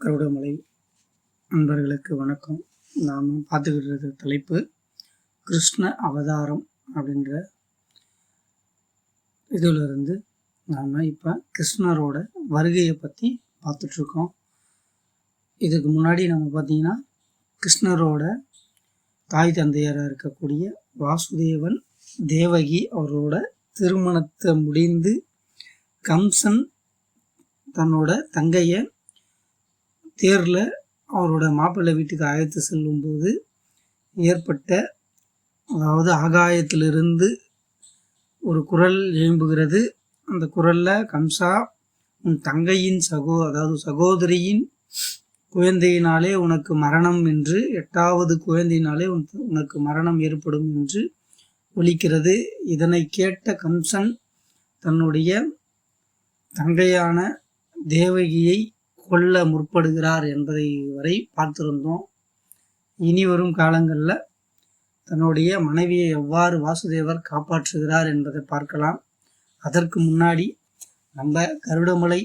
கருடமலை நண்பர்களுக்கு வணக்கம். நாம் பார்த்துக்கிட்டு தலைப்பு கிருஷ்ண அவதாரம் அப்படின்ற இதிலிருந்து நாம் இப்போ கிருஷ்ணரோட வருகையை பற்றி பார்த்துட்ருக்கோம். இதுக்கு முன்னாடி நம்ம பார்த்தீங்கன்னா கிருஷ்ணரோட தாய் தந்தையராக இருக்கக்கூடிய வாசுதேவன் தேவகி அவரோட திருமணத்தை முடிந்து கம்சன் தன்னோட தங்கையை தேரில் அவரோட மாப்பிள்ளை வீட்டுக்கு அழைத்து செல்லும்போது ஏற்பட்ட அதாவது ஆகாயத்திலிருந்து ஒரு குரல் எழும்புகிறது. அந்த குரலில் கம்சா உன் தங்கையின் சகோ அதாவது சகோதரியின் குழந்தையினாலே உனக்கு மரணம் என்று எட்டாவது குழந்தையினாலே உன் உனக்கு மரணம் ஏற்படும் என்று ஒலிக்கிறது. இதனை கேட்ட கம்சன் தன்னுடைய தங்கையான தேவகியை கொல்ல முற்படுகிறார் என்பதை வரை பார்த்திருந்தோம். இனி வரும் காலங்களில் தன்னுடைய மனைவியை எவ்வாறு வாசுதேவர் காப்பாற்றுகிறார் என்பதை பார்க்கலாம். அதற்கு முன்னாடி நம்ம கருடமலை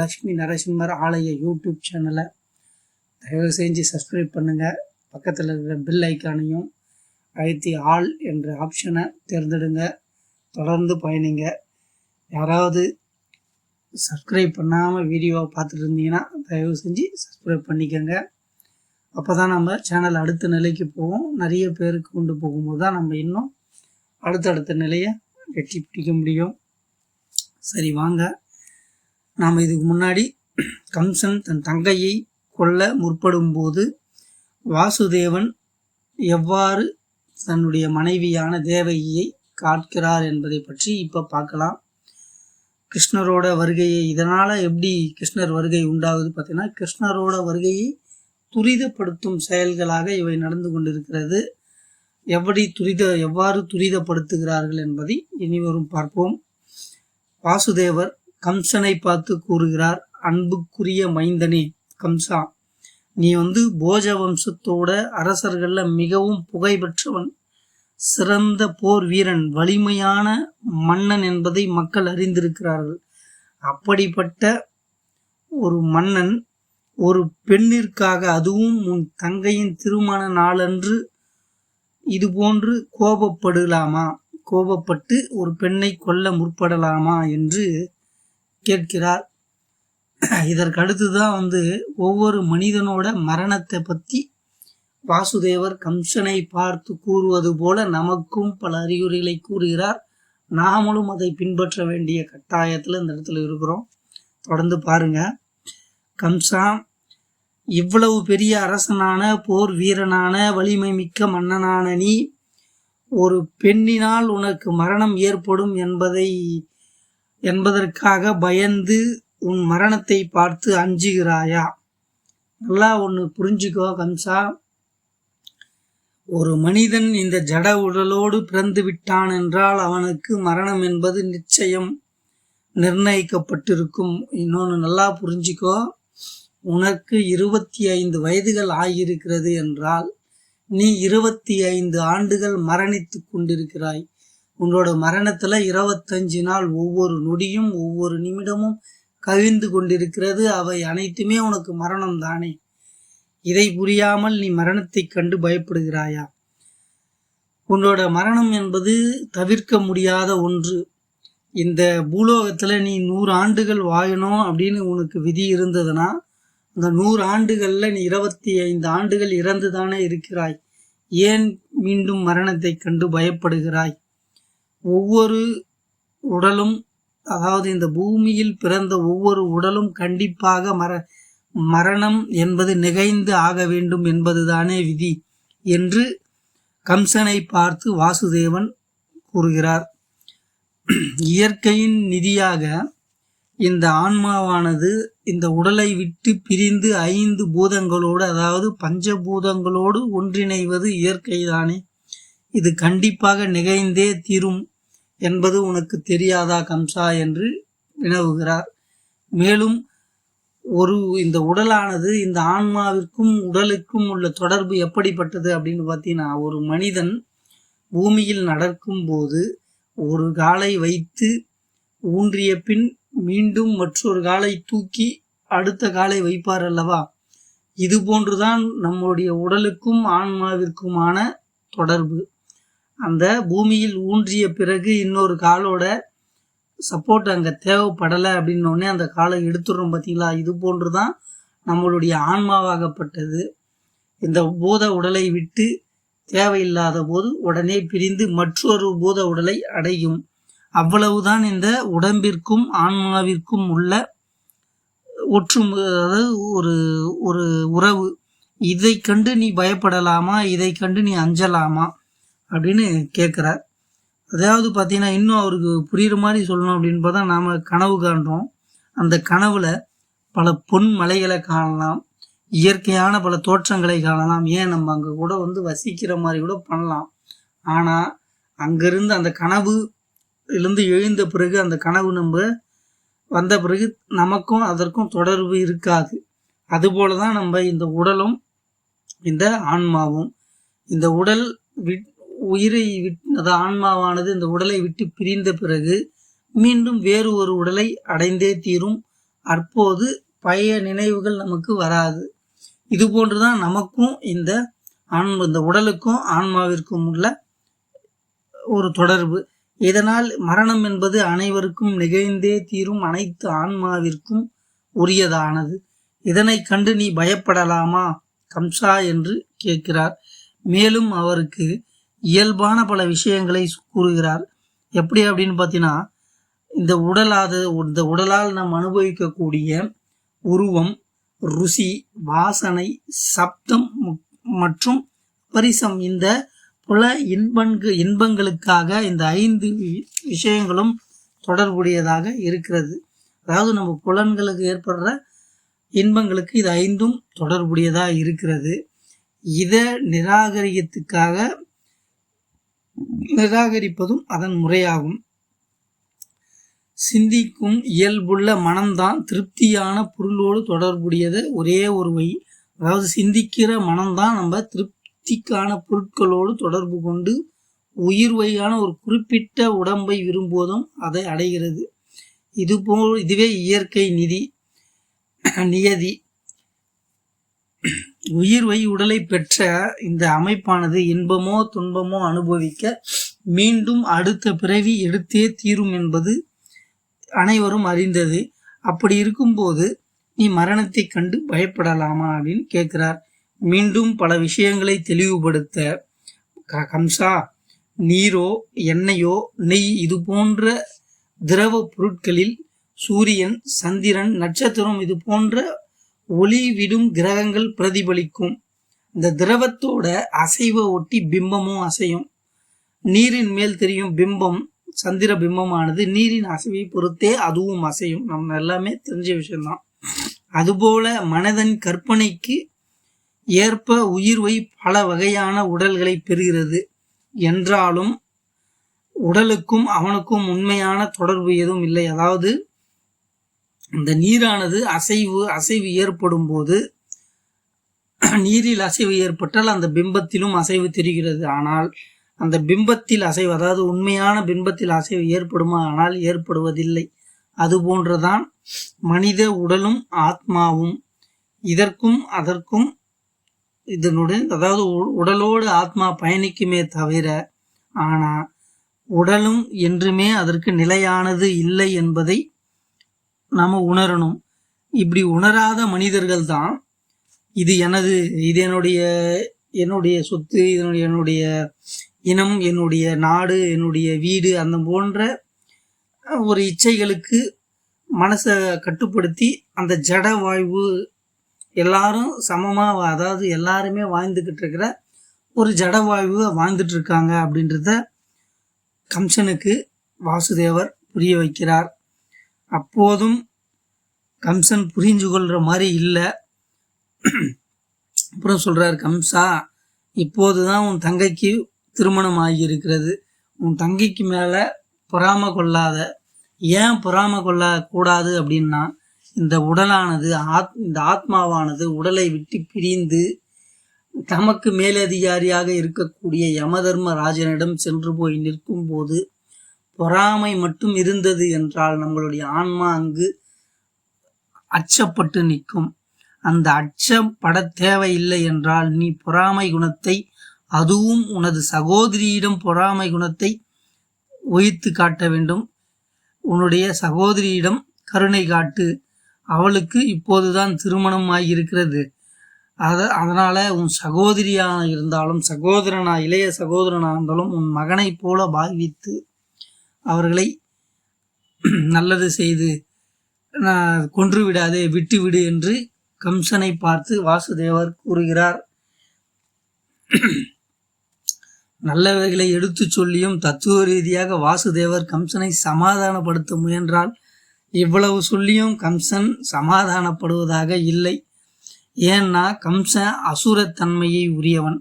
லக்ஷ்மி நரசிம்மர் ஆலய யூடியூப் சேனலை தயவு செஞ்சு சப்ஸ்கிரைப் பண்ணுங்கள் பக்கத்தில் இருக்கிற பில் ஐக்கானையும் அழுத்தி ஆல் என்ற ஆப்ஷனை தேர்ந்தெடுங்க. தொடர்ந்து பயணிங்க. யாராவது சப்ஸ்கிரைப் பண்ணாமல் வீடியோவை பார்த்துட்டு இருந்தீங்கன்னா தயவு செஞ்சு சப்ஸ்கிரைப் பண்ணிக்கோங்க. அப்போ தான் நம்ம சேனல் அடுத்த நிலைக்கு போவோம். நிறைய பேருக்கு கொண்டு போகும்போது தான் நம்ம இன்னும் அடுத்தடுத்த நிலையை வெற்றி பிடிக்க முடியும். சரி வாங்க. நாம் இதுக்கு முன்னாடி கம்சன் தன் தங்கையை கொல்ல முற்படும் போது வாசுதேவன் எவ்வாறு தன்னுடைய மனைவியான தேவகியை காட்கிறார் என்பதை பற்றி இப்போ பார்க்கலாம். கிருஷ்ணரோட வருகையை இதனால் எப்படி கிருஷ்ணர் வருகை உண்டாகுது பார்த்தீங்கன்னா கிருஷ்ணரோட வருகையை துரிதப்படுத்தும் செயல்களாக இவை நடந்து கொண்டிருக்கிறது. எப்படி துரித எவ்வாறு துரிதப்படுத்துகிறார்கள் என்பதை இனிவரும் பார்ப்போம். வாசுதேவர் கம்சனை பார்த்து கூறுகிறார் அன்புக்குரிய மைந்தனே கம்சா நீ வந்து போஜ வம்சத்தோட அரசர்களில் மிகவும் புகைபெற்றவன் சிறந்த போர் வீரன் வலிமையான மன்னன் என்பதை மக்கள் அறிந்திருக்கிறார்கள். அப்படிப்பட்ட ஒரு மன்னன் ஒரு பெண்ணிற்காக அதுவும் உன் தங்கையின் திருமண நாளன்று இதுபோன்று கோபப்படலாமா? கோபப்பட்டு ஒரு பெண்ணை கொல்ல முற்படலாமா என்று கேட்கிறார். இதற்கு அடுத்து தான் வந்து ஒவ்வொரு மனிதனோட மரணத்தை பற்றி வாசுதேவர் கம்சனை பார்த்து கூறுவது போல நமக்கும் பல அறிகுறிகளை கூறுகிறார். நாமளும் அதை பின்பற்ற வேண்டிய கட்டாயத்தில் இந்த இடத்துல இருக்கிறோம். தொடர்ந்து பாருங்க. கம்சா இவ்வளவு பெரிய அரசனான போர் வீரனான வலிமை மிக்க மன்னனான நீ ஒரு பெண்ணினால் உனக்கு மரணம் ஏற்படும் என்பதை என்பதற்காக பயந்து உன் மரணத்தை பார்த்து அஞ்சுகிறாயா? நல்லா ஒன்று புரிஞ்சுக்கோ கம்சா. ஒரு மனிதன் இந்த ஜட உடலோடு பிறந்து விட்டான் என்றால் அவனுக்கு மரணம் என்பது நிச்சயம் நிர்ணயிக்கப்பட்டிருக்கும். இன்னொன்று நல்லா புரிஞ்சுக்கோ. உனக்கு இருபத்தி ஐந்து வயதுகள் ஆகியிருக்கிறது என்றால் நீ இருபத்தி ஐந்து ஆண்டுகள் மரணித்து கொண்டிருக்கிறாய். உன்னோட மரணத்தில் இருபத்தஞ்சு நாள் ஒவ்வொரு நொடியும் ஒவ்வொரு நிமிடமும் கவிழ்ந்து கொண்டிருக்கிறது. அவை அனைத்துமே உனக்கு மரணம் தானே. இதை புரியாமல் நீ மரணத்தைக் கண்டு பயப்படுகிறாயா? உன்னோட மரணம் என்பது தவிர்க்க முடியாத ஒன்று. இந்த பூலோகத்தில் நீ நூறு ஆண்டுகள் வாழணும் அப்படின்னு உனக்கு விதி இருந்ததுன்னா அந்த நூறு ஆண்டுகளில் நீ இருபத்தி ஐந்து ஆண்டுகள் இறந்து தானே இருக்கிறாய். ஏன் மீண்டும் மரணத்தை கண்டு பயப்படுகிறாய்? ஒவ்வொரு உடலும் அதாவது இந்த பூமியில் பிறந்த ஒவ்வொரு உடலும் கண்டிப்பாக மர மரணம் என்பது நிகழ்ந்து ஆக வேண்டும் என்பதுதானே விதி என்று கம்சனை பார்த்து வாசுதேவன் கூறுகிறார். இயற்கையின் நிதியாக இந்த ஆன்மாவானது இந்த உடலை விட்டு பிரிந்து ஐந்து பூதங்களோடு அதாவது பஞ்சபூதங்களோடு ஒன்றிணைவது இயற்கைதானே? இது கண்டிப்பாக நிகழ்ந்தே தீரும் என்பது உனக்கு தெரியாதா கம்சா என்று வினவுகிறார். மேலும் ஒரு இந்த உடலானது இந்த ஆன்மாவிற்கும் உடலுக்கும் உள்ள தொடர்பு எப்படிப்பட்டது அப்படின்னு பார்த்தீங்கன்னா ஒரு மனிதன் பூமியில் நடக்கும் போது ஒரு காலை வைத்து ஊன்றிய பின் மீண்டும் மற்றொரு காலை தூக்கி அடுத்த காலை வைப்பார் அல்லவா? இது போன்றுதான் நம்முடைய உடலுக்கும் ஆன்மாவிற்குமான தொடர்பு. அந்த பூமியில் ஊன்றிய பிறகு இன்னொரு காலோட சப்போர்ட் அங்கே தேவைப்படலை அப்படின்னோடனே அந்த காலை எடுத்துடுறோம் பார்த்தீங்களா இது போன்று தான் நம்மளுடைய ஆன்மாவாகப்பட்டது. இந்த பூத உடலை விட்டு தேவையில்லாத போது உடனே பிரிந்து மற்றொரு பூத உடலை அடையும். அவ்வளவுதான் இந்த உடம்பிற்கும் ஆன்மாவிற்கும் உள்ள ஒற்றும் அதாவது ஒரு ஒரு உறவு. இதை கண்டு நீ பயப்படலாமா? இதை கண்டு நீ அஞ்சலாமா? அப்படின்னு கேட்குறார். அதாவது பார்த்தீங்கன்னா இன்னும் அவருக்கு புரியுற மாதிரி சொல்லணும் அப்படின்னு பார்த்தா நாம் கனவு காண்றோம். அந்த கனவில் பல பொன் மலைகளை காணலாம். இயற்கையான பல தோற்றங்களை காணலாம். ஏன் நம்ம அங்கே கூட வந்து வசிக்கிற மாதிரி கூட பண்ணலாம். ஆனால் அங்கேருந்து அந்த கனவு இருந்து எழுந்த பிறகு அந்த கனவு நம்ம வந்த பிறகு நமக்கும் அதற்கும் தொடர்பு இருக்காது. அதுபோல தான் நம்ம இந்த உடலும் இந்த ஆன்மாவும் இந்த உடல் விட் உயிரை விட் அது ஆன்மாவானது இந்த உடலை விட்டு பிரிந்த பிறகு மீண்டும் வேறு ஒரு உடலை அடைந்தே தீரும். அப்போது பழைய நினைவுகள் நமக்கு வராது. இது போன்றுதான் நமக்கும் இந்த ஆன் இந்த உடலுக்கும் ஆன்மாவிற்கும் உள்ள ஒரு தொடர்பு. இதனால் மரணம் என்பது அனைவருக்கும் நிகழ்ந்தே தீரும் அனைத்து ஆன்மாவிற்கும் உரியதானது. இதனை கண்டு நீ பயப்படலாமா? கம்சா என்று கேட்கிறார். மேலும் அவருக்கு இயல்பான பல விஷயங்களை கூறுகிறார். எப்படி அப்படின்னு பார்த்தீங்கன்னா இந்த உடலாது இந்த உடலால் நாம் அனுபவிக்கக்கூடிய உருவம் ருசி வாசனை சப்தம் மற்றும் பரிசம் இந்த புல இன்பங்கு இன்பங்களுக்காக இந்த ஐந்து விஷயங்களும் தொடர்புடையதாக இருக்கிறது. அதாவது நம்ம புலன்களுக்கு ஏற்படுற இன்பங்களுக்கு இது ஐந்தும் தொடர்புடையதாக இருக்கிறது. இதை நிராகரியத்துக்காக நிராகரிப்பதும் அதன் முறையாகும். சிந்திக்கும் இயல்புள்ள மனம்தான் திருப்தியான பொருளோடு தொடர்புடையது. ஒரே ஒரு வழி. அதாவது சிந்திக்கிற மனம்தான் நம்ம திருப்திக்கான பொருட்களோடு தொடர்பு கொண்டு உயிர் வழியான ஒரு குறிப்பிட்ட உடம்பை விரும்புவதும் அதை அடைகிறது. இதுபோல் இதுவே இயற்கை நிதி நியதி. உயிர் உடலை பெற்ற இந்த அமைப்பானது இன்பமோ துன்பமோ அனுபவிக்க மீண்டும் அடுத்த பிறவி எடுத்தே தீரும் என்பது அனைவரும் அறிந்தது. அப்படி இருக்கும்போது நீ மரணத்தை கண்டு பயப்படலாமா அப்படின்னு கேட்கிறார். மீண்டும் பல விஷயங்களை தெளிவுபடுத்த க- கம்சா நீரோ எண்ணெயோ நெய் இது போன்ற திரவ பொருட்களில் சூரியன் சந்திரன் நட்சத்திரம் இது போன்ற ஒளி விடும் கிரகங்கள் பிரதிபலிக்கும். இந்த திரவத்தோட அசைவை ஒட்டி பிம்பமும் அசையும். நீரின் மேல் தெரியும் பிம்பம் சந்திர பிம்பமானது நீரின் அசைவை பொறுத்தே அதுவும் அசையும். நம்ம எல்லாமே தெரிஞ்ச விஷயம்தான். அதுபோல மனதன் கற்பனைக்கு ஏற்ப உயிர்வை பல வகையான உடல்களை பெறுகிறது. என்றாலும் உடலுக்கும் அவனுக்கும் உண்மையான தொடர்பு எதுவும் இல்லை. அதாவது இந்த நீரானது அசைவு அசைவு ஏற்படும் போது நீரில் அசைவு ஏற்பட்டால் அந்த பிம்பத்திலும் அசைவு தெரிகிறது. ஆனால் அந்த பிம்பத்தில் அசைவு அதாவது உண்மையான பிம்பத்தில் அசைவு ஏற்படுமா? ஆனால் ஏற்படுவதில்லை. அதுபோன்றுதான் மனித உடலும் ஆத்மாவும் இதற்கும் அதற்கும் இதனுடன் அதாவது உ- உடலோடு ஆத்மா பயணிக்குமே தவிர ஆனால் உடலும் என்றுமே அதற்கு நிலையானது இல்லை என்பதை நாம் உணரணும். இப்படி உணராத மனிதர்கள் தான் இது எனது இது என்னுடைய என்னுடைய சொத்து இதனுடைய என்னுடைய இனம் என்னுடைய நாடு என்னுடைய வீடு அந்த போன்ற ஒரு இச்சைகளுக்கு மனசை கட்டுப்படுத்தி அந்த ஜட வாழ்வு எல்லாரும் சமமாக அதாவது எல்லாருமே வாழ்ந்துக்கிட்டு இருக்கிற ஒரு ஜட வாழ்வு வாழ்ந்துட்டு இருக்காங்க அப்படின்றத கம்சனுக்கு வாசுதேவர் புரிய வைக்கிறார். அப்போதும் கம்சன் புரிஞ்சு கொள்கிற மாதிரி இல்லை. அப்புறம் சொல்கிறார் கம்சா இப்போது தான் உன் தங்கைக்கு திருமணம் ஆகியிருக்கிறது. உன் தங்கைக்கு மேலே பொறாம கொள்ளாத ஏன் பொறாம கொள்ள கூடாது? அப்படின்னா இந்த உடலானது ஆத் இந்த ஆத்மாவானது உடலை விட்டு பிரிந்து தமக்கு மேலதிகாரியாக இருக்கக்கூடிய யமதர்ம ராஜனிடம் சென்று போய் நிற்கும் போது பொறாமை மட்டும் இருந்தது என்றால் நம்மளுடைய ஆன்மா அங்கு அச்சப்பட்டு நிற்கும். அந்த அச்சம் பட தேவையில்லை என்றால் நீ பொறாமை குணத்தை அதுவும் உனது சகோதரியிடம் பொறாமை குணத்தை ஒழித்து காட்ட வேண்டும். உன்னுடைய சகோதரியிடம் கருணை காட்டு. அவளுக்கு இப்போதுதான் திருமணம் ஆகியிருக்கிறது. அத அதனால உன் சகோதரியாக இருந்தாலும் சகோதரனா இளைய சகோதரனாக இருந்தாலும் உன் மகனைப் போல பாவித்து அவர்களை நல்லது செய்து நான் கொன்று விடாதே விட்டு விடு என்று கம்சனை பார்த்து வாசுதேவர் கூறுகிறார். நல்லவைகளை எடுத்துச் சொல்லியும் தத்துவ ரீதியாக வாசுதேவர் கம்சனை சமாதானப்படுத்த முயன்றால் இவ்வளவு சொல்லியும் கம்சன் சமாதானப்படுவதாக இல்லை. ஏன்னா கம்சன் அசுரத்தன்மையை உரியவன்.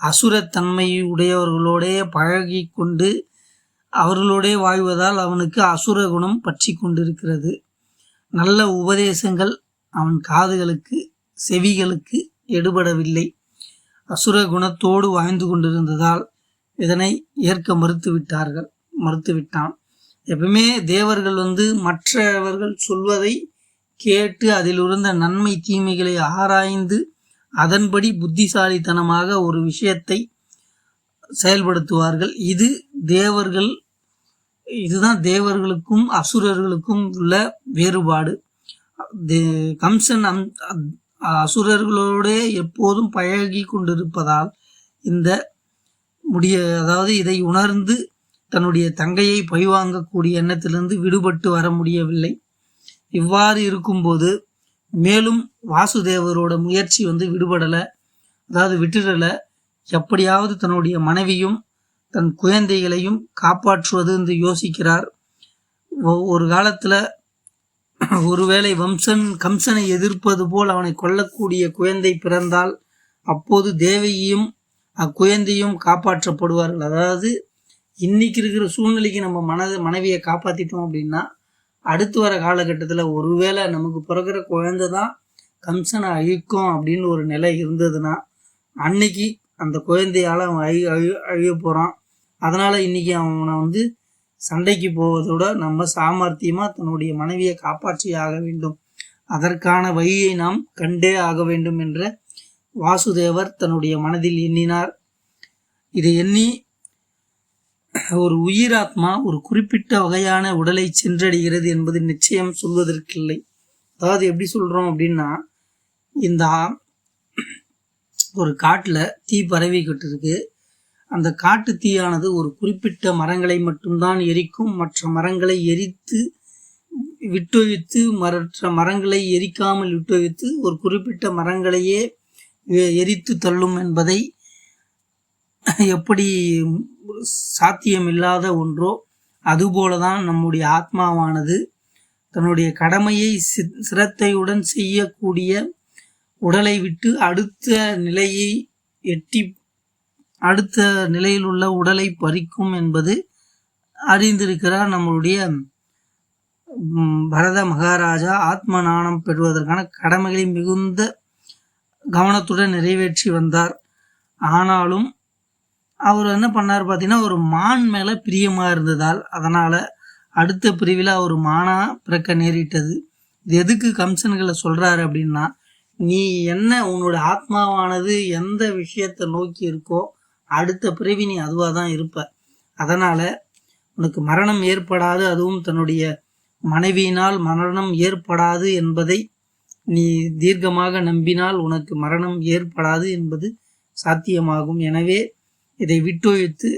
அசுரத்தன்மையை உடையவர்களோடே பழகி கொண்டு அவர்களோடே வாழ்வதால் அவனுக்கு அசுர குணம் பற்றி கொண்டிருக்கிறது. நல்ல உபதேசங்கள் அவன் காதுகளுக்கு செவிகளுக்கு எடுபடவில்லை. அசுர குணத்தோடு வாழ்ந்து கொண்டிருந்ததால் இதனை ஏற்க மறுத்து விட்டார்கள் எப்பவுமே தேவர்கள் வந்து மற்றவர்கள் சொல்வதை கேட்டு அதில் இருந்த நன்மை தீமைகளை ஆராய்ந்து அதன்படி புத்திசாலித்தனமாக ஒரு விஷயத்தை செயல்படுத்துவார்கள். இது தேவர்கள் இதுதான் தேவர்களுக்கும் அசுரர்களுக்கும் உள்ள வேறுபாடு. தே- கம்சன் அம் அசுரர்களோடே எப்போதும் பழகி கொண்டிருப்பதால் இந்த முடிய அதாவது இதை உணர்ந்து தன்னுடைய தங்கையை பழிவாங்கக்கூடிய எண்ணத்திலிருந்து விடுபட்டு வர முடியவில்லை. இவ்வாறு இருக்கும்போது மேலும் வாசுதேவரோட முயற்சி வந்து விடுபடலை அதாவது விட்டுடலை. எப்படியாவது தன்னுடைய மனைவியும் தன் குழந்தைகளையும் காப்பாற்றுவது என்று யோசிக்கிறார். ஒரு காலத்தில் ஒருவேளை வம்சன் கம்சனை எதிர்ப்பது போல் அவனை கொல்லக்கூடிய குழந்தை பிறந்தால் அப்போது தேவையும் அக்குழந்தையும் காப்பாற்றப்படுவார்கள். அதாவது இன்னைக்கு இருக்கிற சூழ்நிலைக்கு நம்ம மனது மனைவியை காப்பாற்றிட்டோம் அப்படின்னா அடுத்து வர காலகட்டத்தில் ஒருவேளை நமக்கு பிறகுற குழந்தை தான் கம்சனை அழிக்கும் அப்படின்னு ஒரு நிலை இருந்ததுன்னா அன்னைக்கு அந்த குழந்தையால் அவன் அழி அழி அழிய போகிறான் அதனால் இன்னைக்கு அவனை வந்து சண்டைக்கு போவதோட நம்ம சாமர்த்தியமாக தன்னுடைய மனைவியை காப்பாற்றி ஆக வேண்டும். அதற்கான வழியை நாம் கண்டே ஆக வேண்டும் என்ற வாசுதேவர் தன்னுடைய மனதில் எண்ணினார். இதை எண்ணி ஒரு உயிராத்மா ஒரு குறிப்பிட்ட வகையான உடலை சென்றடைகிறது என்பது நிச்சயம் சொல்வதற்கில்லை. அதாவது எப்படி சொல்கிறோம் அப்படின்னா இந்த ஒரு காட்டில் தீ பரவிக்கிட்டு இருக்கு. அந்த காட்டு தீயானது ஒரு குறிப்பிட்ட மரங்களை மட்டும்தான் எரிக்கும். மற்ற மரங்களை எரித்து விட்டொழித்து மற்ற மரங்களை எரிக்காமல் விட்டொழித்து ஒரு குறிப்பிட்ட மரங்களையே எரித்து தள்ளும் என்பதை எப்படி சாத்தியமில்லாத ஒன்றோ அதுபோலதான் நம்முடைய ஆத்மாவானது தன்னுடைய கடமையை சிரத்தையுடன் செய்யக்கூடிய உடலை விட்டு அடுத்த நிலையை எட்டி அடுத்த நிலையில் உள்ள உடலை பறிக்கும் என்பது அறிந்திருக்கிறார் நம்மளுடைய பரத மகாராஜா. ஆத்ம நாணம் பெறுவதற்கான கடமைகளை மிகுந்த கவனத்துடன் நிறைவேற்றி வந்தார். ஆனாலும் அவர் என்ன பண்ணார் பார்த்தீங்கன்னா ஒரு மான் மேலே பிரியமாக இருந்ததால் அதனால் அடுத்த பிரிவில் அவர் மானா பிறக்க நேரிட்டது. இது எதுக்கு கம்சன்களை சொல்கிறாரு அப்படின்னா நீ என்ன உன்னோட ஆத்மாவானது எந்த விஷயத்தை நோக்கி இருக்கோ அடுத்த பிறவி நீ அதுவாக தான் இருப்ப. அதனால் உனக்கு மரணம் ஏற்படாது அதுவும் தன்னுடைய மனைவியினால் மரணம் ஏற்படாது என்பதை நீ தீர்க்கமாக நம்பினால் உனக்கு மரணம் ஏற்படாது என்பது சாத்தியமாகும். எனவே இதை விட்டொழித்து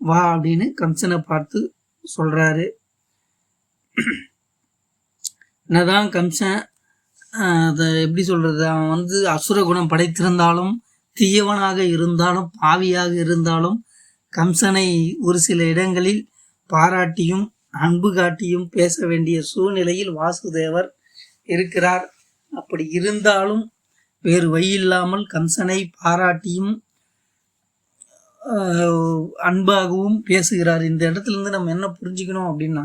வா அப்படின்னு கம்சனை பார்த்து சொல்கிறாரு என்னதான் கம்சன் அதை எப்படி சொல்கிறது அவன் வந்து அசுர குணம் படைத்திருந்தாலும் தீயவனாக இருந்தாலும் பாவியாக இருந்தாலும் கம்சனை ஒரு சில இடங்களில் பாராட்டியும் அன்பு காட்டியும் பேச வேண்டிய சூழ்நிலையில் வாசுதேவர் இருக்கிறார். அப்படி இருந்தாலும் வேறு வழியில்லாமல் கம்சனை பாராட்டியும் அன்பாகவும் பேசுகிறார். இந்த இடத்துல இருந்து நம்ம என்ன புரிஞ்சுக்கணும் அப்படின்னா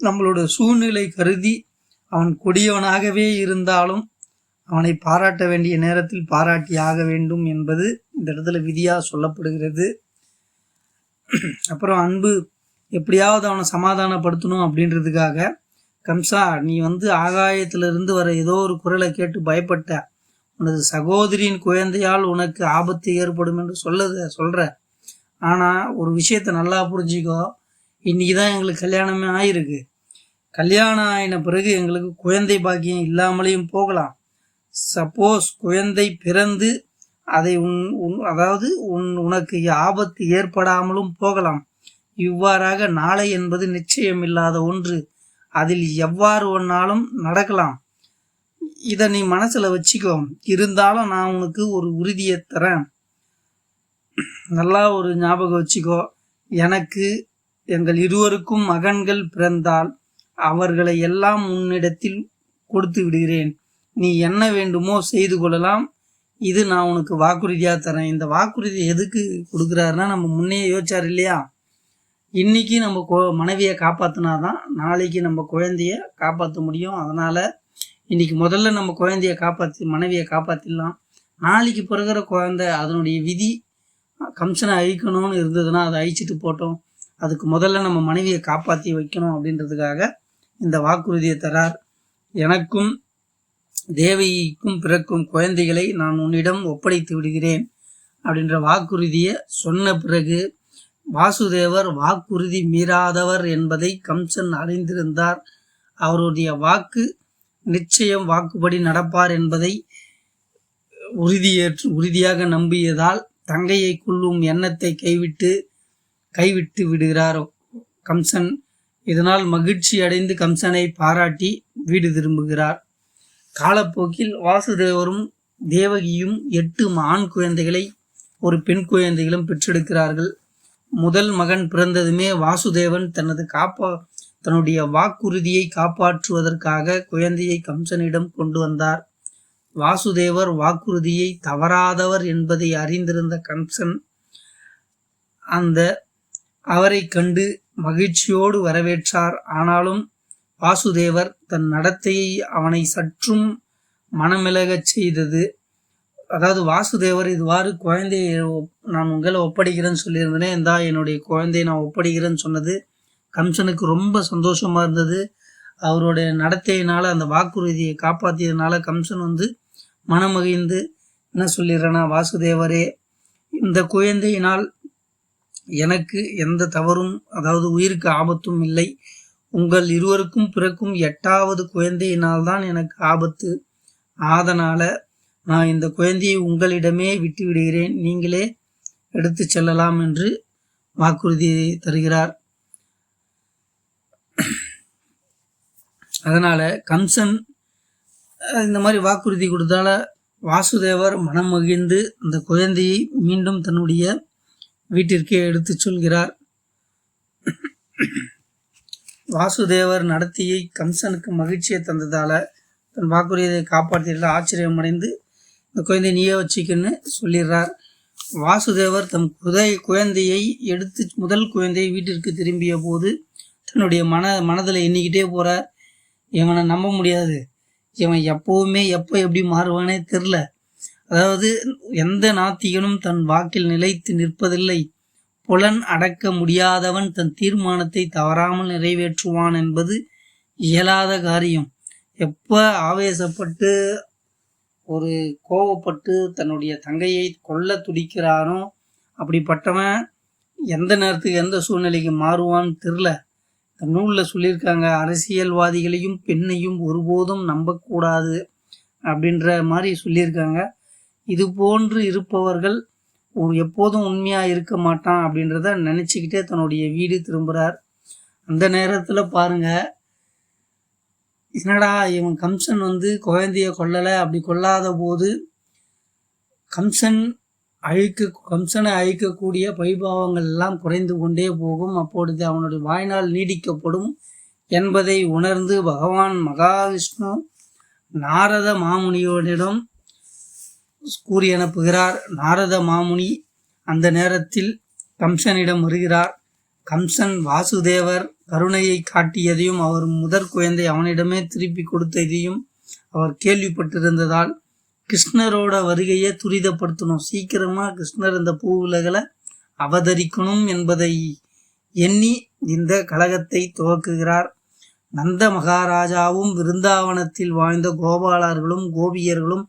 நம்மளோட சூழ்நிலை கருதி அவன் கொடியவனாகவே இருந்தாலும் அவனை பாராட்ட வேண்டிய நேரத்தில் பாராட்டி ஆக வேண்டும் என்பது இந்த இடத்துல விதியாக சொல்லப்படுகிறது. அப்புறம் அன்பு எப்படியாவது அவனை சமாதானப்படுத்தணும் அப்படின்றதுக்காக கம்சா நீ வந்து ஆகாயத்திலிருந்து வர ஏதோ ஒரு குரலை கேட்டு பயப்பட்ட உனது சகோதரியின் குழந்தையால் உனக்கு ஆபத்து ஏற்படும் என்று சொல்லது சொல்கிற ஆனால் ஒரு விஷயத்தை நல்லா புரிஞ்சுக்கோ. இன்னைக்கு தான் எங்களுக்கு கல்யாணமே ஆயிருக்கு. கல்யாணம் ஆயின பிறகு எங்களுக்கு குழந்தை பாக்கியம் இல்லாமலேயும் போகலாம். சப்போஸ் குழந்தை பிறந்து அதை உன் உன் அதாவது உன் உனக்கு ஆபத்து ஏற்படாமலும் போகலாம். இவ்வாறாக நாளை என்பது நிச்சயமில்லாத ஒன்று. அதில் எவ்வாறு ஒன்னாலும் நடக்கலாம். இதை நீ மனசில் வச்சுக்கோ. இருந்தாலும் நான் உனக்கு ஒரு உறுதியை தரேன். நல்லா ஒரு ஞாபகம் வச்சுக்கோ. எனக்கு எங்கள் இருவருக்கும் மகன்கள் பிறந்தால் அவர்களை எல்லாம் உன்னிடத்தில் கொடுத்து விடுகிறேன். நீ என்ன வேண்டுமோ செய்து கொள்ளலாம். இது நான் உனக்கு வாக்குறுதியாக தரேன். இந்த வாக்குறுதி எதுக்கு கொடுக்குறாருன்னா நம்ம முன்னே யோசிச்சார் இல்லையா? இன்னைக்கு நம்ம கொ மனைவியை காப்பாற்றினாதான் நாளைக்கு நம்ம குழந்தைய காப்பாற்ற முடியும். அதனால் இன்னைக்கு முதல்ல நம்ம குழந்தைய காப்பாற்றி மனைவியை காப்பாற்றிடலாம் நாளைக்கு பிறகுற குழந்தை அதனுடைய விதி கம்சனை அழிக்கணும்னு இருந்ததுன்னா அதை அழிச்சிட்டு போட்டோம். அதுக்கு முதல்ல நம்ம மனைவியை காப்பாற்றி வைக்கணும் அப்படின்றதுக்காக இந்த வாக்குறுதியை தரார். எனக்கும் தேவகிக்கும் பிறக்கும் குழந்தைகளை நான் உன்னிடம் ஒப்படைத்து விடுகிறேன் அப்படின்ற வாக்குறுதியை சொன்ன பிறகு வாசுதேவர் வாக்குறுதி மீறாதவர் என்பதை கம்சன் அறிந்திருந்தார். அவருடைய வாக்கு நிச்சயம் வாக்குப்படி நடப்பார் என்பதை உறுதியேற்று உறுதியாக நம்பியதால் தங்கையை கொள்ளும் எண்ணத்தை கைவிட்டு கைவிட்டு விடுகிறார் கம்சன். இதனால் மகிழ்ச்சி அடைந்து கம்சனை பாராட்டி வீடு திரும்புகிறார். காலப்போக்கில் வாசுதேவரும் தேவகியும் எட்டு ஆண் குழந்தைகளை ஒரு பெண் குழந்தைகளும் பெற்றெடுக்கிறார்கள். முதல் மகன் பிறந்ததுமே வாசுதேவன் தனது காப்பா தன்னுடைய வாக்குறுதியை காப்பாற்றுவதற்காக குழந்தையை கம்சனிடம் கொண்டு வந்தார். வாசுதேவர் வாக்குறுதியை தவறாதவர் என்பதை அறிந்திருந்த கம்சன் அந்த அவரை கண்டு மகிழ்ச்சியோடு வரவேற்றார். ஆனாலும் வாசுதேவர் தன் நடத்தையை அவனை சற்றும் மனமிலகச் செய்தது. அதாவது வாசுதேவர் இதுவாறு குழந்தையை நான் உங்களை ஒப்படைக்கிறேன்னு சொல்லியிருந்தேனே இந்தா என்னுடைய குழந்தையை நான் ஒப்படைக்கிறேன்னு சொன்னது கம்சனுக்கு ரொம்ப சந்தோஷமாக இருந்தது. அவருடைய நடத்தையினால் அந்த வாக்குறுதியை காப்பாற்றியதுனால கம்சன் வந்து மனமகிழ்ந்து என்ன சொல்லிடுறேன்னா வாசுதேவரே இந்த குழந்தையினால் எனக்கு எந்த தவறும் அதாவது உயிருக்கு ஆபத்தும் இல்லை. உங்கள் இருவருக்கும் பிறக்கும் எட்டாவது குழந்தையினால் தான் எனக்கு ஆபத்து. ஆதனால நான் இந்த குழந்தையை உங்களிடமே விட்டு விடுகிறேன் நீங்களே எடுத்து செல்லலாம் என்று வாக்குறுதி தருகிறார். அதனால கம்சன் இந்த மாதிரி வாக்குறுதி கொடுத்தால வாசுதேவர் மனம் மகிழ்ந்து அந்த குழந்தையை மீண்டும் தன்னுடைய வீட்டிற்கே எடுத்துச் சொல்கிறார். வாசுதேவர் நடத்தியை கம்சனுக்கு மகிழ்ச்சியை தந்ததால் தன் வாக்குறுதியை காப்பாற்றியதில் ஆச்சரியம் அடைந்து இந்த குழந்தையை நீயே வச்சுக்கன்னு சொல்லிடுறார். வாசுதேவர் தம் குதை குழந்தையை எடுத்து முதல் குழந்தையை வீட்டிற்கு திரும்பிய போது தன்னுடைய மன மனதில் எண்ணிக்கிட்டே போகிறார் இவனை நம்ப முடியாது. இவன் எப்போவுமே எப்போ எப்படி மாறுவானே தெரில அதாவது எந்த நாத்திகனும் தன் வாக்கில் நிலைத்து நிற்பதில்லை. புலன் அடக்க முடியாதவன் தன் தீர்மானத்தை தவறாமல் நிறைவேற்றுவான் என்பது இயலாத காரியம். எப்போ ஆவேசப்பட்டு ஒரு கோவப்பட்டு தன்னுடைய தங்கையை கொல்ல துடிக்கிறானோ அப்படிப்பட்டவன் எந்த நேரத்துக்கு எந்த சூழ்நிலைக்கு மாறுவான்னு தெரில. நூலில் சொல்லியிருக்காங்க அரசியல்வாதிகளையும் பெண்ணையும் ஒருபோதும் நம்பக்கூடாது அப்படின்ற மாதிரி சொல்லியிருக்காங்க. இது போன்று இருப்பவர்கள் எப்போதும் உண்மையாக இருக்க மாட்டான் அப்படின்றத நினச்சிக்கிட்டே தன்னுடைய வீடு திரும்புகிறார் அந்த நேரத்தில் பாருங்க என்னடா இவன் கம்சன் வந்து குழந்தைய கொல்லலை அப்படி கொல்லாத போது கம்சன் அழிக்க கம்சனை அழிக்கக்கூடிய பைபாவங்கள் எல்லாம் குறைந்து கொண்டே போகும். அப்பொழுது அவனுடைய வாய்நாள் நீடிக்கப்படும் என்பதை உணர்ந்து பகவான் மகாவிஷ்ணு நாரத மாமுனியோனிடம் கூறி அனுப்புகிறார். நாரத மாமுனி அந்த நேரத்தில் கம்சனிடம் வருகிறார். கம்சன் வாசுதேவர் கருணையை காட்டியதையும் அவர் முதற் குழந்தை அவனிடமே திருப்பி கொடுத்ததையும் அவர் கேள்விப்பட்டிருந்ததால் கிருஷ்ணரோட வருகையை துரிதப்படுத்தணும். சீக்கிரமாக கிருஷ்ணர் இந்த பூவுலகளை அவதரிக்கணும் என்பதை எண்ணி இந்த கழகத்தை துவக்குகிறார். நந்த மகாராஜாவும் விருந்தாவனத்தில் வாழ்ந்த கோபாலர்களும் கோபியர்களும்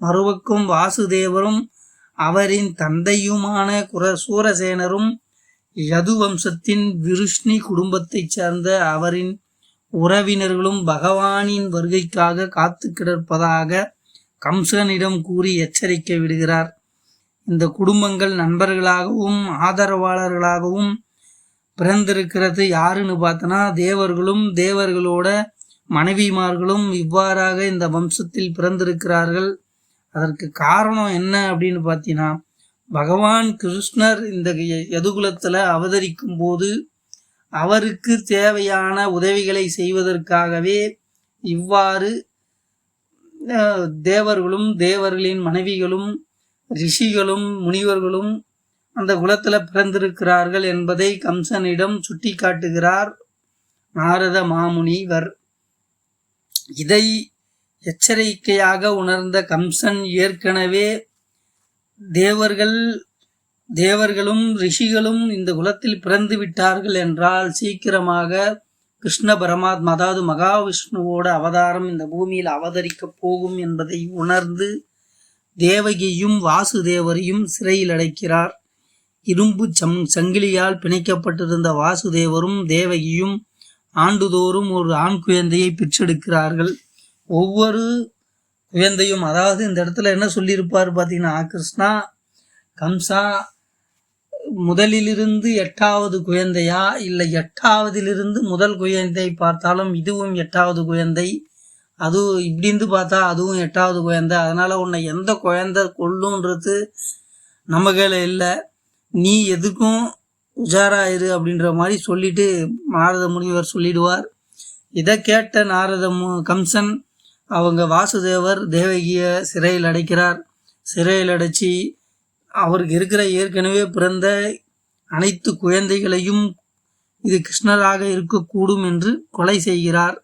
மறுபக்கம் வாசுதேவரும் அவரின் தந்தையுமான குர சூரசேனரும் யது வம்சத்தின் விருஷ்ணி குடும்பத்தைச் சேர்ந்த அவரின் உறவினர்களும் பகவானின் வருகைக்காக காத்து கிடப்பதாக கம்சனிடம் கூறி எச்சரிக்கை விடுகிறார். இந்த குடும்பங்கள் நண்பர்களாகவும் ஆதரவாளர்களாகவும் பிறந்திருக்கிறது. யாருன்னு பார்த்தோன்னா தேவர்களும் தேவர்களோட மனைவிமார்களும் இவ்வாறாக இந்த வம்சத்தில் பிறந்திருக்கிறார்கள். அதற்கு காரணம் என்ன அப்படின்னு பார்த்தீங்கன்னா பகவான் கிருஷ்ணர் இந்த யதுகுலத்தில் அவதரிக்கும் போது அவருக்கு தேவையான உதவிகளை செய்வதற்காகவே இவ்வாறு தேவர்களும் தேவர்களின் மனைவிகளும் ரிஷிகளும் முனிவர்களும் அந்த குலத்தில் பிறந்திருக்கிறார்கள் என்பதை கம்சனிடம் சுட்டிக்காட்டுகிறார் நாரத மாமுனிவர். இதை எச்சரிக்கையாக உணர்ந்த கம்சன் ஏற்கனவே தேவர்கள் தேவர்களும் ரிஷிகளும் இந்த குலத்தில் பிறந்து விட்டார்கள் என்றால் சீக்கிரமாக கிருஷ்ண பரமாத்மா அதாவது மகாவிஷ்ணுவோட அவதாரம் இந்த பூமியில் அவதரிக்கப் போகும் என்பதை உணர்ந்து தேவகியும் வாசுதேவரையும் சிறையில் அடைக்கிறார். இரும்பு சங் சங்கிலியால் பிணைக்கப்பட்டிருந்த வாசுதேவரும் தேவகியும் ஆண்டுதோறும் ஒரு ஆண் குழந்தையை பெற்றெடுக்கிறார்கள். ஒவ்வொரு குழந்தையும் அதாவது இந்த இடத்துல என்ன சொல்லியிருப்பார் பார்த்தீங்கன்னா கிருஷ்ணா கம்சா முதலிலிருந்து எட்டாவது குழந்தையா இல்லை எட்டாவதிலிருந்து முதல் குழந்தை பார்த்தாலும் இதுவும் எட்டாவது குழந்தை அது இப்படிந்து பார்த்தா அதுவும் எட்டாவது குழந்தை அதனால் உன்னை எந்த குழந்தை கொல்லுன்றது நம்ம கையில் இல்லை. நீ எதுக்கும் உஜாராயிரு அப்படின்ற மாதிரி சொல்லிட்டு நாரத முனிவர் சொல்லிடுவார். இதை கேட்ட நாரத மு- கம்சன் அவங்க வாசுதேவர் தேவகியை சிறையில் அடைக்கிறார். சிறையில் அடைச்சி அவருக்கு இருக்கிற ஏற்கனவே பிறந்த அனைத்து குழந்தைகளையும் இது கிருஷ்ணராக இருக்கக்கூடும் என்று கொலை செய்கிறார்.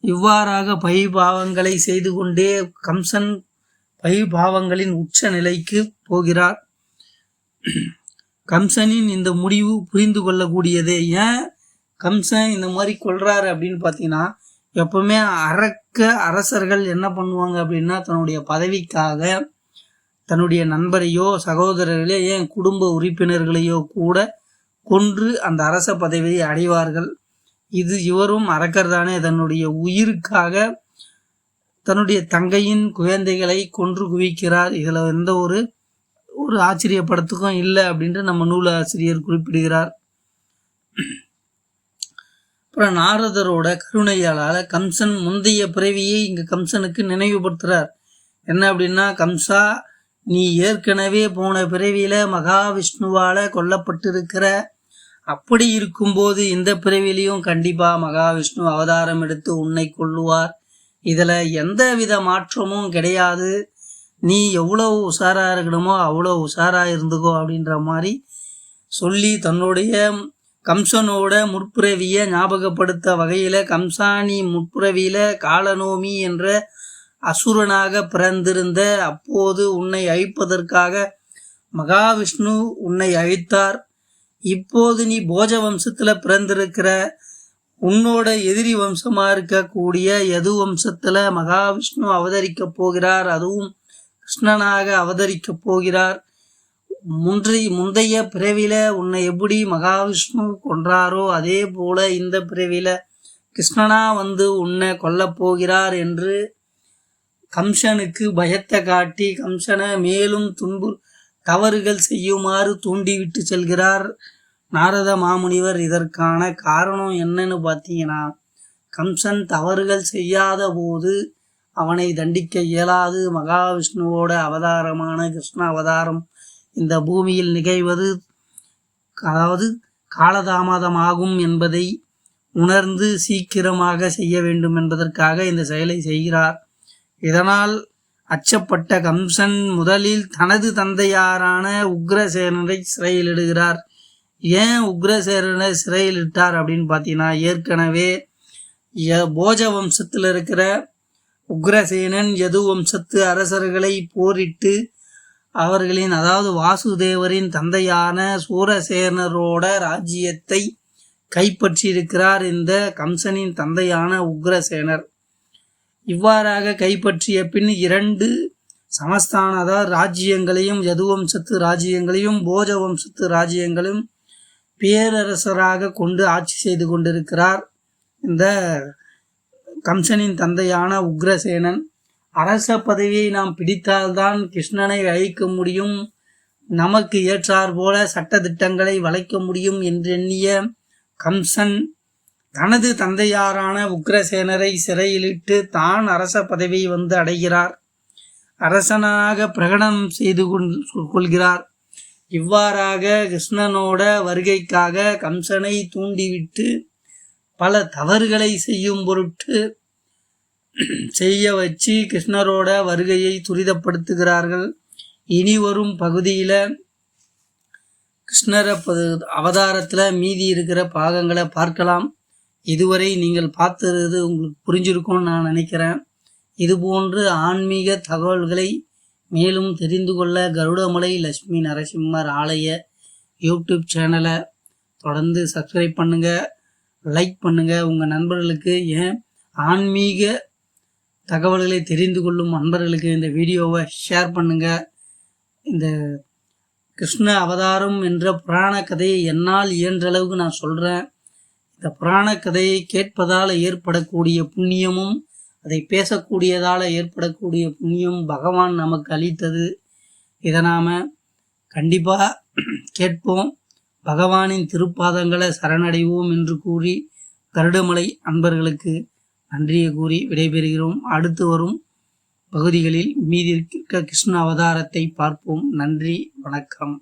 இவ்வாறாக பழிபாவங்களை செய்து கொண்டே கம்சன் பழிபாவங்களின் உச்ச நிலைக்கு போகிறார். கம்சனின் இந்த முடிவு புரிந்து கொள்ளக்கூடியதே. ஏன்? கம்சன் இந்த மாதிரி கொள்றாரு அப்படின்னு பார்த்தீங்கன்னா எப்பவுமே மிக்க அரசர்கள் என்ன பண்ணுவாங்க அப்படின்னா தன்னுடைய பதவிக்காக தன்னுடைய நண்பரையோ சகோதரர்களையோ ஏன் குடும்ப உறுப்பினர்களையோ கூட கொன்று அந்த அரச பதவியை அடைவார்கள். இது இவரும் அரக்கர் தானே தன்னுடைய உயிருக்காக தன்னுடைய தங்கையின் குழந்தைகளை கொன்று குவிக்கிறார். இதில் எந்த ஒரு ஒரு ஆச்சரியப்படத்துக்கும் இல்லை அப்படின்ட்டு நம்ம நூலாசிரியர் குறிப்பிடுகிறார். அப்புறம் நாரதரோட கருணையாளால் கம்சன் முந்தைய பிறவியை இங்கே கம்சனுக்கு நினைவுபடுத்துகிறார் என்ன அப்படின்னா கம்சா நீ ஏற்கனவே போன பிறவியில் மகாவிஷ்ணுவால் கொல்லப்பட்டிருக்கிற. அப்படி இருக்கும்போது இந்த பிறவிலையும் கண்டிப்பாக மகாவிஷ்ணு அவதாரம் எடுத்து உன்னை கொள்ளுவார் இதில் எந்த வித மாற்றமும் கிடையாது. நீ எவ்வளவு உஷாராக இருக்கணுமோ அவ்வளோ உஷாராக இருந்துக்கோ அப்படின்ற மாதிரி சொல்லி தன்னுடைய கம்சனோட முற்புறவியை ஞாபகப்படுத்த வகையில் கம்சானி முற்புறவியில் காலநோமி என்ற அசுரனாக பிறந்திருந்த அப்போது உன்னை அழிப்பதற்காக மகாவிஷ்ணு உன்னை அழித்தார். இப்போது நீ போஜ வம்சத்தில் பிறந்திருக்கிற உன்னோட எதிரி வம்சமாக இருக்கக்கூடிய யது வம்சத்தில் மகாவிஷ்ணு அவதரிக்கப் போகிறார். அதுவும் கிருஷ்ணனாக அவதரிக்கப் போகிறார். முன்றி முந்தைய பிறவியில் உன்னை எப்படி மகாவிஷ்ணு கொன்றாரோ அதே போல இந்த பிறவியில் கிருஷ்ணனா வந்து உன்னை கொல்லப் போகிறார் என்று கம்சனுக்கு பயத்தை காட்டி கம்சனை மேலும் துன்பு தவறுகள் செய்யுமாறு தூண்டிவிட்டு செல்கிறார் நாரத மாமுனிவர். இதற்கான காரணம் என்னன்னு பார்த்தீங்கன்னா கம்சன் தவறுகள் செய்யாத போது அவனை தண்டிக்க இயலாது. மகாவிஷ்ணுவோட அவதாரமான கிருஷ்ண அவதாரம் இந்த பூமியில் நிகழ்வது அதாவது காலதாமதமாகும் என்பதை உணர்ந்து சீக்கிரமாக செய்ய வேண்டும் என்பதற்காக இந்த செயலை செய்கிறார். இதனால் அச்சப்பட்ட கம்சன் முதலில் தனது தந்தையாரான உக்ரசேனரை சிறையிலிடுகிறார். ஏன் உக்ரசேனரை சிறையிலிட்டார் அப்படின்னு பார்த்தீங்கன்னா ஏற்கனவே ய- போஜ வம்சத்தில் இருக்கிற உக்ரசேனன் யது வம்சத்து அரசர்களை போரிட்டு அவர்களின் அதாவது வாசுதேவரின் தந்தையான சூரசேனரோட ராஜ்யத்தை கைப்பற்றியிருக்கிறார் இந்த கம்சனின் தந்தையான உக்ரசேனர். இவ்வாறாக கைப்பற்றிய பின் இரண்டு சமஸ்தான அதாவது ராஜ்யங்களையும் யதுவம்சத்து ராஜ்யங்களையும் போஜ வம்சத்து ராஜ்யங்களையும் பேரரசராக கொண்டு ஆட்சி செய்து கொண்டிருக்கிறார் இந்த கம்சனின் தந்தையான உக்ரசேனன். அரச பதவியை நாம் பிடித்தால்தான் கிருஷ்ணனை அழிக்க முடியும். நமக்கு ஏற்றார் போல சட்டத்திட்டங்களை வளைக்க முடியும் என்றெண்ணிய கம்சன் தனது தந்தையாரான உக்ரசேனரை சிறையிலிட்டு தான் அரச பதவியை வந்து அடைகிறார். அரசனாக பிரகடனம் செய்து கொள்கிறார். இவ்வாறாக கிருஷ்ணனோட வருகைக்காக கம்சனை தூண்டிவிட்டு பல தவறுகளை செய்யும் பொருட்டு செய்ய வச்சு கிருஷ்ணரோட வருகையை துரிதப்படுத்துகிறார்கள். இனி வரும் பகுதியில் கிருஷ்ணரை அவதாரத்தில் மீதி இருக்கிற பாகங்களை பார்க்கலாம். இதுவரை நீங்கள் பார்த்தது உங்களுக்கு புரிஞ்சிருக்கும்னு நான் நினைக்கிறேன். இதுபோன்று ஆன்மீக தகவல்களை மேலும் தெரிந்து கொள்ள கருடமலை லட்சுமி நரசிம்மர் ஆலய யூடியூப் சேனலை தொடர்ந்து சப்ஸ்கிரைப் பண்ணுங்கள் லைக் பண்ணுங்கள் உங்கள் நண்பர்களுக்கு ஏன் ஆன்மீக தகவல்களை தெரிந்து கொள்ளும் அன்பர்களுக்கு இந்த வீடியோவை ஷேர் பண்ணுங்கள் இந்த கிருஷ்ண அவதாரம் என்ற புராண கதையை என்னால் இயன்ற அளவுக்கு நான் சொல்கிறேன் இந்த புராண கதையை கேட்பதால் ஏற்படக்கூடிய புண்ணியமும் அதை பேசக்கூடியதால் ஏற்படக்கூடிய புண்ணியம் பகவான் நமக்கு அளித்தது. இதை நாம் கண்டிப்பாக கேட்போம். பகவானின் திருப்பாதங்களை சரணடைவோம் என்று கூறி கருடமலை அன்பர்களுக்கு நன்றியை கூறி விடைபெறுகிறோம். அடுத்து வரும் பகுதிகளில் மீதி இருக்க கிருஷ்ண அவதாரத்தை பார்ப்போம். நன்றி வணக்கம்.